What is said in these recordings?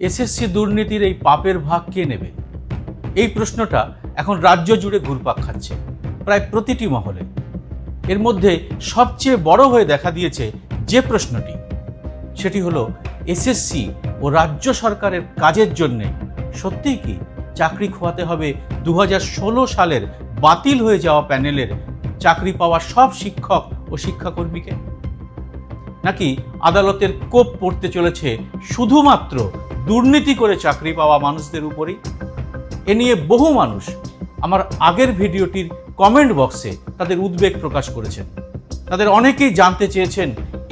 SSC দুর্নীতির এই পাপের ভাগ কে নেবে? এই প্রশ্নটা এখন রাজ্য জুড়ে ঘুরপাক খাচ্ছে, প্রায় প্রতিটি মহলে। এর মধ্যে সবচেয়ে বড় হয়ে দেখা দিয়েছে যে প্রশ্নটি, সেটি হলো এসএসসি ও রাজ্য সরকারের কাজের জন্যে সত্যিই কি চাকরি খোয়াতে হবে দু হাজার ষোলো সালের বাতিল হয়ে যাওয়া প্যানেলের চাকরি পাওয়া সব শিক্ষক ও শিক্ষাকর্মীকে? নাকি আদালতের কোপ পড়তে চলেছে শুধুমাত্র দুর্নীতি করে চাকরি পাওয়া মানুষদের উপরেই? এ নিয়ে বহু মানুষ আমার আগের ভিডিওটির কমেন্ট বক্সে তাদের উদ্বেগ প্রকাশ করেছেন। তাদের অনেকেই জানতে চেয়েছেন,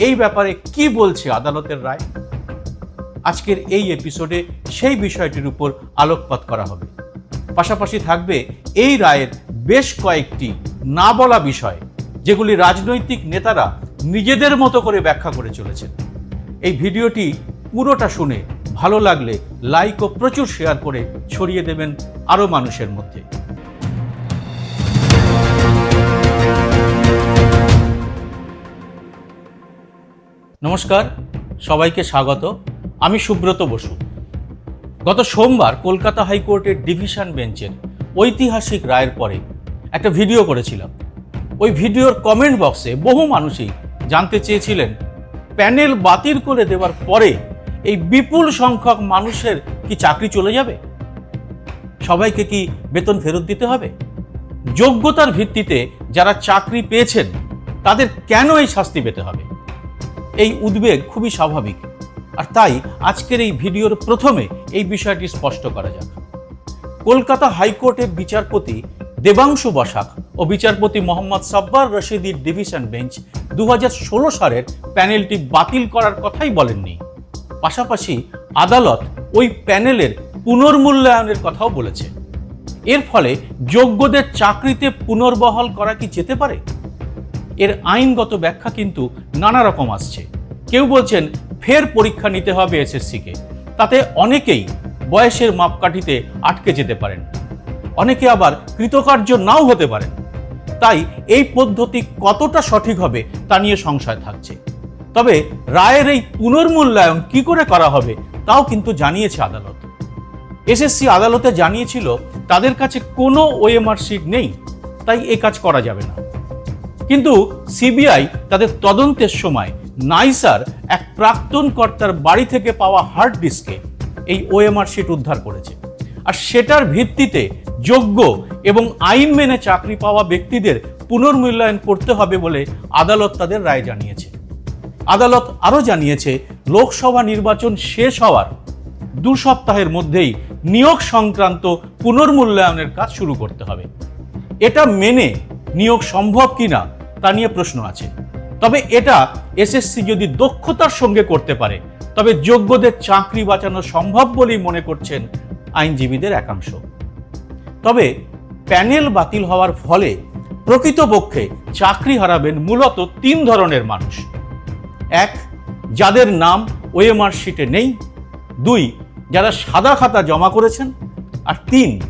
এই ব্যাপারে কি বলছে আদালতের রায়? আজকের এই এপিসোডে সেই বিষয়টির উপর আলোকপাত করা হবে। পাশাপাশি থাকবে এই রায়ের বেশ কয়েকটি না বলা বিষয়, যেগুলি রাজনৈতিক নেতারা নিজেদের মতো করে ব্যাখ্যা করে চলেছেন। এই ভিডিওটি পুরোটা শুনে ভালো লাগলে লাইক ও প্রচুর শেয়ার করে ছড়িয়ে দেবেন আরও মানুষের মধ্যে। নমস্কার, সবাইকে স্বাগত। আমি সুব্রত বসু। গত সোমবার কলকাতা হাইকোর্টের ডিভিশন বেঞ্চের ঐতিহাসিক রায়ের পরে একটা ভিডিও করেছিলাম। ওই ভিডিওর কমেন্ট বক্সে বহু মানুষই জানতে চেয়েছিলেন, প্যানেল বাতিল করে দেওয়ার পরে এই বিপুল সংখ্যক মানুষের কি চাকরি চলে যাবে? সবাইকে কি বেতন ফেরত দিতে হবে? যোগ্যতার ভিত্তিতে যারা চাকরি পেয়েছেন, তাদের কেন এই শাস্তি পেতে হবে? এই উদ্বেগ খুবই স্বাভাবিক। আর তাই আজকের এই ভিডিওর প্রথমে এই বিষয়টি স্পষ্ট করা যাক। কলকাতা হাইকোর্টের বিচারপতি দেবাংশু বসাক ও বিচারপতি মোহাম্মদ সাব্বার রশিদির ডিভিশন বেঞ্চ দু হাজার ষোলো সালের প্যানেলটি বাতিল করার কথাই বলেননি। পাশাপাশি আদালত ওই প্যানেলের পুনর্মূল্যায়নের কথাও বলেছে। এর ফলে যোগ্যদের চাকরিতে পুনর্বহাল করা কি যেতে পারে? এর আইনগত ব্যাখ্যা কিন্তু নানা রকম আসছে। কেউ বলছেন ফের পরীক্ষা নিতে হবে এসএসসিকে। তাতে অনেকেই বয়সের মাপকাঠিতে আটকে যেতে পারেন। অনেকে আবার কৃতকার্য নাও হতে পারেন। তাই এই পদ্ধতি কতটা সঠিক হবে তা নিয়ে সংশয় থাকছে। তবে রায়ের এই পুনর্মূল্যায়ন কি করে করা হবে তাও কিন্তু জানিয়েছে আদালত। এসএসসি আদালতে জানিয়েছিল, তাদের কাছে কোনো ওএমআর শিট নেই, তাই এ কাজ করা যাবে না। কিন্তু সিবিআই তাদের তদন্তের সময় নাইসার এক প্রাক্তন কর্তার বাড়ি থেকে পাওয়া হার্ড ডিস্কে এই ওএমআর শিট উদ্ধার করেছে। আর সেটার ভিত্তিতে যোগ্য এবং আইন মেনে চাকরি পাওয়া ব্যক্তিদের পুনর্মূল্যায়ন করতে হবে বলে আদালত তাদের রায় জানিয়েছে। আদালত আরও জানিয়েছে, লোকসভা নির্বাচন শেষ হওয়ার দু সপ্তাহের মধ্যেই নিয়োগ সংক্রান্ত পুনর্মূল্যায়নের কাজ শুরু করতে হবে। এটা মেনে নিয়োগ সম্ভব কিনা তা নিয়ে প্রশ্ন আছে। তবে এটা এসএসসি যদি দক্ষতার সঙ্গে করতে পারে, তবে যোগ্যদের চাকরি বাঁচানো সম্ভব বলেই মনে করছেন আইনজীবীদের একাংশ। তবে প্যানেল বাতিল হওয়ার ফলে প্রকৃতপক্ষে চাকরি হারাবেন মূলত তিন ধরনের মানুষ। এক, যাদের নাম ওএমআর শিটে নেই। দুই, যারা সাদা খাতা জমা করেছেন। আর তিন,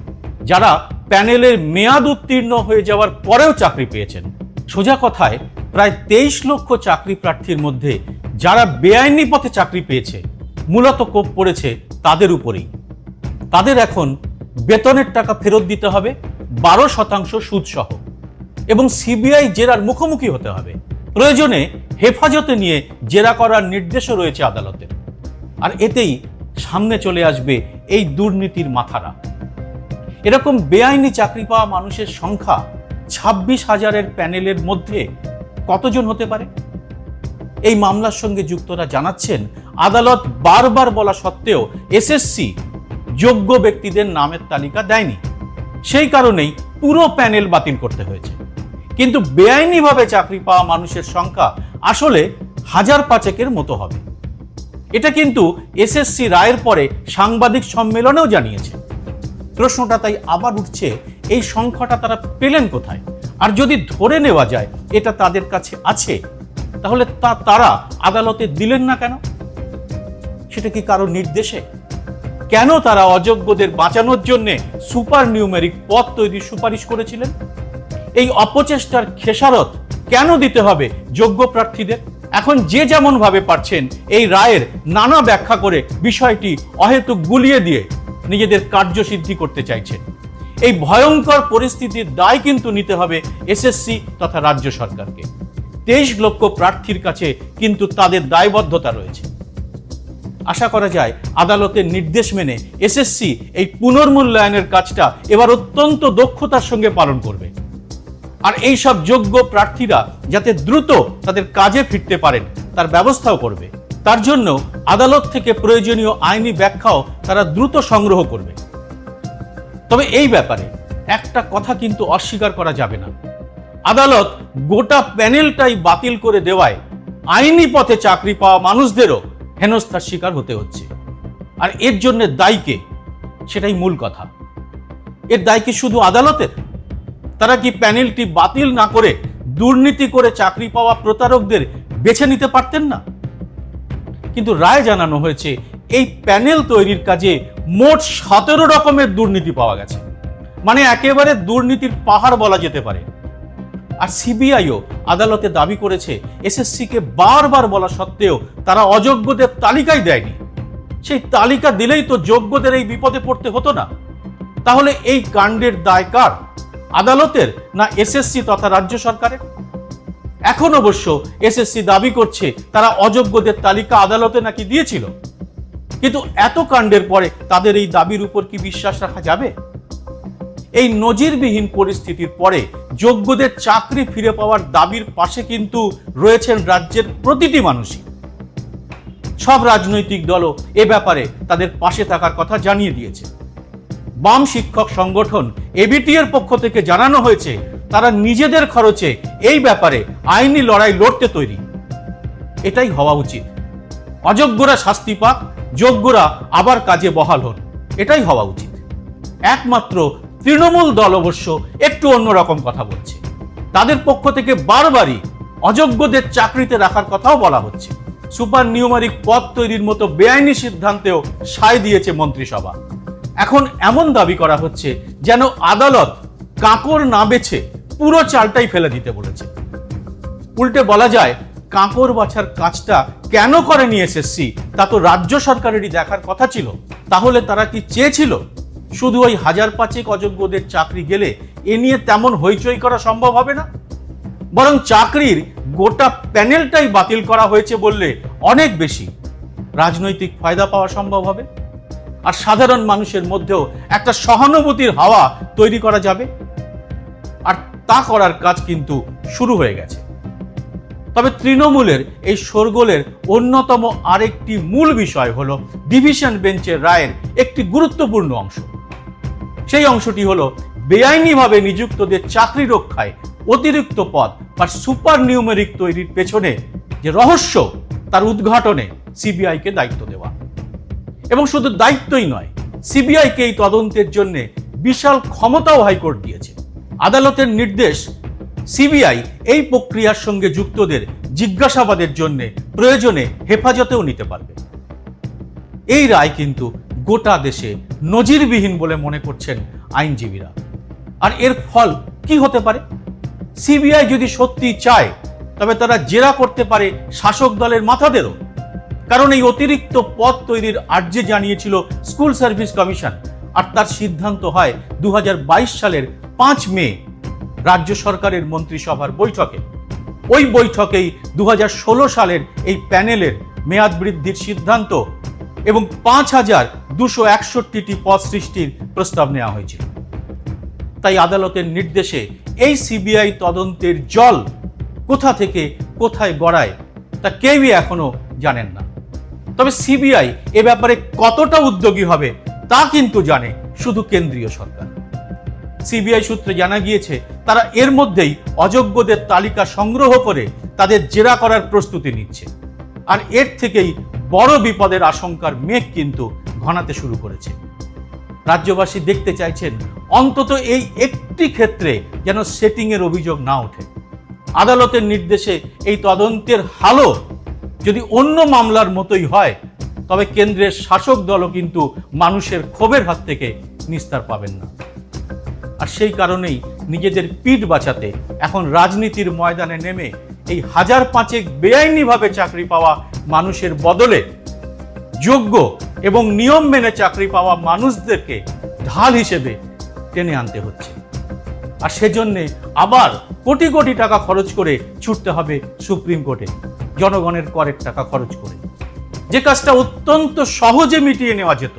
যারা প্যানেলের মেয়াদ উত্তীর্ণ হয়ে যাওয়ার পরেও চাকরি পেয়েছেন। সোজা কথায়, প্রায় তেইশ লক্ষ চাকরি প্রার্থীর মধ্যে যারা বেআইনি পথে চাকরি পেয়েছে, মূলত কোপ পড়েছে তাদের উপরেই। তাদের এখন বেতনের টাকা ফেরত দিতে হবে, বারো শতাংশ সুদসহ। এবং সিবিআই জেরার মুখোমুখি হতে হবে। প্রয়োজনে হেফাজতে নিয়ে জেরা করার নির্দেশও রয়েছে আদালতের আর এতেই সামনে চলে আসবে এই দুর্নীতির মাথারা। এরকম বেআইনি চাকরি পাওয়া মানুষের সংখ্যা ছাব্বিশ হাজারের প্যানেলের মধ্যে কতজন হতে পারে? এই মামলার সঙ্গে যুক্তরা জানাচ্ছেন, আদালত বারবার বলা সত্ত্বেও এসএসসি যোগ্য ব্যক্তিদের নামের তালিকা দেয়নি। সেই কারণেই পুরো প্যানেল বাতিল করতে হয়েছে। কিন্তু বেআইনিভাবে চাকরি পাওয়া মানুষের সংখ্যা আসলে হাজার পাঁচেকের মতো হবে। এটা কিন্তু এসএসসি রায়ের পরে সাংবাদিক সম্মেলনেও জানিয়েছে। প্রশ্নটা তাই আবার উঠছে, এই সংখ্যাটা তারা পেলেন কোথায়? আর যদি ধরে নেওয়া যায় এটা তাদের কাছে আছে, তাহলে তা তারা আদালতে দিলেন না কেন? সেটা কি কারও নির্দেশে? কেন তারা অযোগ্যদের বাঁচানোর জন্য সুপার নিউমেরিক পদ তৈরির সুপারিশ করেছিলেন? এই অপচেষ্টার খেসারত কেন দিতে হবে যোগ্য প্রার্থীদের? এখন যে যেমন ভাবে পারছেন এই রায়ের নানা ব্যাখ্যা করে বিষয়টি অহেতুক গুলিয়ে দিয়ে নিজেদের কার্যসিদ্ধি করতে চাইছেন। এই ভয়ঙ্কর পরিস্থিতির দায় কিন্তু নিতে হবে এসএসসি তথা রাজ্য সরকারকে। তেইশ লক্ষ প্রার্থীর কাছে কিন্তু তাদের দায়বদ্ধতা রয়েছে। আশা করা যায় আদালতের নির্দেশ মেনে এসএসসি এই পুনর্মূল্যায়নের কাজটা এবার অত্যন্ত দক্ষতার সঙ্গে পালন করবে। আর এই সব যোগ্য প্রার্থীরা যাতে দ্রুত তাদের কাজে ফিরতে পারেন, তার ব্যবস্থাও করবে। তার জন্য আদালত থেকে প্রয়োজনীয় আইনি ব্যাখ্যাও তারা দ্রুত সংগ্রহ করবে। তবে এই ব্যাপারে একটা কথা কিন্তু অস্বীকার করা যাবে না। আদালত গোটা প্যানেলটাই বাতিল করে দেওয়ায় আইনি পথে চাকরি পাওয়া মানুষদেরও হেনস্থার শিকার হতে হচ্ছে। আর এর জন্য দায়ীকে সেটাই মূল কথা। এর দায় কি শুধু আদালতের? তারা কি প্যানেলটি বাতিল না করে দুর্নীতি করে চাকরি পাওয়া প্রতারকদের বেছে নিতে পারতেন না? কিন্তু রায় জানানো হয়েছে, এই প্যানেল তৈরির কাজে মোট সতেরো রকমের দুর্নীতি পাওয়া গেছে। মানে একেবারে দুর্নীতির পাহাড় বলা যেতে পারে। আর সিবিআইও আদালতে দাবি করেছে, এসএসসিকে বারবার বলা সত্ত্বেও তারা অযোগ্যদের তালিকাই দেয়নি। সেই তালিকা দিলেই তো যোগ্যদের এই বিপদে পড়তে হতো না। তাহলে এই কাণ্ডের দায় কার? আদালতের না এসএসসি তথা রাজ্য সরকারের? এখন অবশ্য এসএসসি দাবি করছে, তারা অযোগ্যদের তালিকা আদালতে নাকি দিয়েছিল। কিন্তু এত কাণ্ডের পরে তাদের এই দাবির উপর কি বিশ্বাস রাখা যাবে? এই নজিরবিহীন পরিস্থিতির পরে যোগ্যদের চাকরি ফিরে পাওয়ার দাবির পাশে কিন্তু রয়েছেন রাজ্যের প্রতিটি মানুষই। সব রাজনৈতিক দলও এ ব্যাপারে তাদের পাশে থাকার কথা জানিয়ে দিয়েছে। বাম শিক্ষক সংগঠন এবিটি এর পক্ষ থেকে জানানো হয়েছে, তারা নিজেদের খরচে এই ব্যাপারে আইনি লড়াই লড়তে তৈরি। এটাই হওয়া উচিত। অযোগ্যরা শাস্তি পাক, যোগ্যরা আবার কাজে বহাল হন। এটাই হওয়া উচিত। একমাত্র তৃণমূল দল অবশ্য একটু অন্যরকম কথা বলছে। তাদের পক্ষ থেকে বারবারই অযোগ্যদের চাকরিতে রাখার কথাও বলা হচ্ছে। সুপার নিউমারিক পদ তৈরির মতো বেআইনি সিদ্ধান্তেও সায় দিয়েছে মন্ত্রিসভা। এখন এমন দাবি করা হচ্ছে যেন আদালত কাঁকর না বেছে পুরো চালটাই ফেলে দিতে বলেছে। উল্টে বলা যায়, কাঁকর বাছার কাজটা কেন করেনি এসএসসি? তা তো রাজ্য সরকারেরই দেখার কথা ছিল। তাহলে তারা কি চেয়েছিল? শুধু ওই হাজার পাঁচেক অযোগ্যদের চাকরি গেলে এ নিয়ে তেমন হইচই করা সম্ভব হবে না? বরং চাকরির গোটা প্যানেলটাই বাতিল করা হয়েছে বললে অনেক বেশি। রাজনৈতিক ফায়দা পাওয়া সম্ভব হবে। আর সাধারণ মানুষের মধ্যেও একটা সহানুভূতির হাওয়া তৈরি করা যাবে। আর তা করার কাজ কিন্তু শুরু হয়ে গেছে। তবে তৃণমূলের এই শোরগোলের অন্যতম আরেকটি মূল বিষয় হলো ডিভিশন বেঞ্চের রায়ের একটি গুরুত্বপূর্ণ অংশ। সেই অংশটি হলো, বেআইনিভাবে নিযুক্তদের চাকরি রক্ষায় অতিরিক্ত পদ বা সুপার নিউমেরিক তৈরির পেছনে যে রহস্য, তার উদ্ঘাটনে সিবিআইকে দায়িত্ব দেওয়া। এবং শুধু দায়িত্বই নয়, সিবিআইকে এই তদন্তের জন্য বিশাল ক্ষমতাও হাইকোর্ট দিয়েছে। আদালতের নির্দেশ, সিবিআই এই প্রক্রিয়ার সঙ্গে যুক্তদের জিজ্ঞাসাবাদের জন্য প্রয়োজনে হেফাজতেও নিতে পারবে। এই রায় কিন্তু গোটা দেশে নজিরবিহীন বলে মনে করছেন আইনজীবীরা। আর এর ফল কি হতে পারে? সিবিআই যদি সত্যি চায়, তবে তারা জেরা করতে পারে শাসক দলের মাথাদেরও। কারণ এই অতিরিক্ত পদ তৈরির আর্জি জানিয়েছিল স্কুল সার্ভিস কমিশন। আর তার সিদ্ধান্ত হয় দু হাজার বাইশ সালের পাঁচ মে রাজ্য সরকারের মন্ত্রিসভার বৈঠকে। ওই বৈঠকেই দু হাজার ষোলো সালের এই প্যানেলের মেয়াদ বৃদ্ধির সিদ্ধান্ত এবং পাঁচ হাজার দুশো একষট্টিটি পদ সৃষ্টির প্রস্তাব নেওয়া হয়েছিল। তাই আদালতের নির্দেশে এই সিবিআই তদন্তের জল কোথা থেকে কোথায় গড়ায় তা কেউই এখনও জানেন না। তবে সিবিআই এ ব্যাপারে কতটা উদ্যোগী হবে তা কিন্তু জানে শুধু কেন্দ্রীয় সরকার। সিবিআই সূত্রে জানা গিয়েছে, তারা এর মধ্যেই অযোগ্যদের তালিকা সংগ্রহ করে তাদের জেরা করার প্রস্তুতি নিচ্ছে। আর এর থেকেই বড় বিপদের আশঙ্কার মেঘ কিন্তু ঘনাতে শুরু করেছে। রাজ্যবাসী দেখতে চাইছেন অন্তত এই একটি ক্ষেত্রে যেন সেটিংয়ের অভিযোগ না ওঠে। আদালতের নির্দেশে এই তদন্তের হালও যদি অন্য মামলার মতোই হয়, তবে কেন্দ্রের শাসক দলও কিন্তু মানুষের ক্ষোভের হাত থেকে নিস্তার পাবেন না। আর সেই কারণেই নিজেদের পিঠ বাঁচাতে এখন রাজনীতির ময়দানে নেমে এই হাজার পাঁচেক বেআইনিভাবে চাকরি পাওয়া মানুষের বদলে যোগ্য এবং নিয়ম মেনে চাকরি পাওয়া মানুষদেরকে ঢাল হিসেবে টেনে আনতে হচ্ছে। আর সেজন্যে আবার কোটি কোটি টাকা খরচ করে ছুটতে হবে সুপ্রিম কোর্টে, জনগণের করের টাকা খরচ করে। যে কাজটা অত্যন্ত সহজে মিটিয়ে নেওয়া যেত,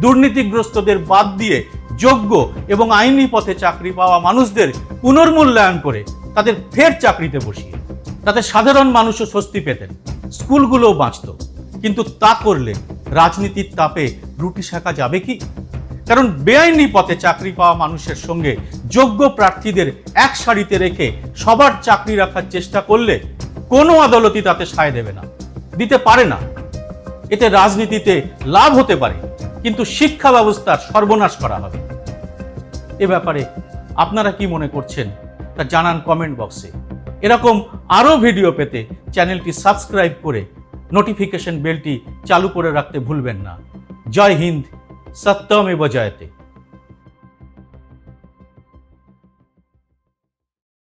দুর্নীতিগ্রস্তদের বাদ দিয়ে যোগ্য এবং আইনি পথে চাকরি পাওয়া মানুষদের পুনর্মূল্যায়ন করে তাদের ফের চাকরিতে বসিয়ে। তাতে সাধারণ মানুষও স্বস্তি পেতেন। স্কুলগুলোও বাঁচত। কিন্তু তা করলে রাজনীতির তাপে রুটি শাখা যাবে কি? কারণ বেআইনি পথে চাকরি পাওয়া মানুষের সঙ্গে যোগ্য প্রার্থীদের এক সারিতে রেখে সবার চাকরি রাখার চেষ্টা করলে কোনো আদালতই তাতে সায় দেবে না, দিতে পারে না। এতে রাজনীতিতে লাভ হতে পারে, কিন্তু শিক্ষা ব্যবস্থার সর্বনাশ করা হবে। এ ব্যাপারে আপনারা কি মনে করছেন তা জানান কমেন্ট বক্সে। এরকম আরও ভিডিও পেতে চ্যানেলটি সাবস্ক্রাইব করে নোটিফিকেশন বেলটি চালু করে রাখতে ভুলবেন না। জয় হিন্দ সত্যমে জয়তে।